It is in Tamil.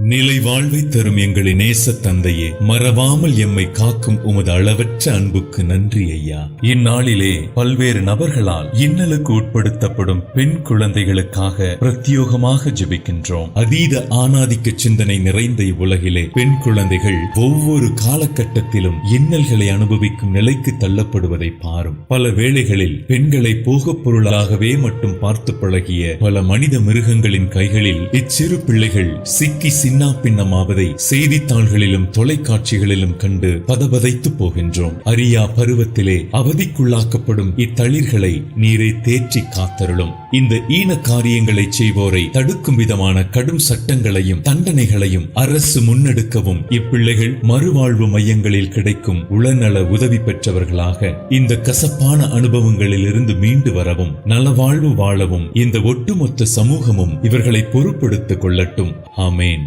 நிலை வாழ்வை தரும் எங்களின் நேச தந்தையே மறவாமல் எம்மை காக்கும் உமது அளவற்ற அன்புக்கு நன்றி ஐயா. இந்நாளிலே பல்வேறு நபர்களால் இன்னலுக்கு உட்படுத்தப்படும் பெண் குழந்தைகளுக்காக பிரத்யோகமாக ஜெபிக்கின்றோம். அதீத ஆணாதிக்க சிந்தனை நிறைந்த இவ்வுலகிலே பெண் குழந்தைகள் ஒவ்வொரு காலகட்டத்திலும் இன்னல்களை அனுபவிக்கும் நிலைக்கு தள்ளப்படுவதை பாரும். பல வேளைகளில் பெண்களை போகப் பொருளாகவே மட்டும் பார்த்து பழகிய பல மனித மிருகங்களின் கைகளில் இச்சிறு பிள்ளைகள் சிக்கி சின்னா பின்னமாவதை செய்தித்தாள்களிலும் தொலைக்காட்சிகளிலும் கண்டு பதபதைத்து போகின்றோம். அரியா பருவத்திலே அவதிக்குள்ளாக்கப்படும் இத்தளிர்களை நீரை தேற்றி காத்தருளும். இந்த ஈன காரியங்களை செய்வோரை தடுக்கும் விதமான கடும் சட்டங்களையும் தண்டனைகளையும் அரசு முன்னெடுக்கவும் இப்பிள்ளைகள் மறுவாழ்வு மையங்களில் கிடைக்கும் உளநல உதவி பெற்றவர்களாக இந்த கசப்பான அனுபவங்களில் இருந்து மீண்டு வரவும் நலவாழ்வு வாழவும் இந்த ஒட்டுமொத்த சமூகமும் இவர்களை பொறுப்படுத்திக் கொள்ளட்டும். ஆமேன்.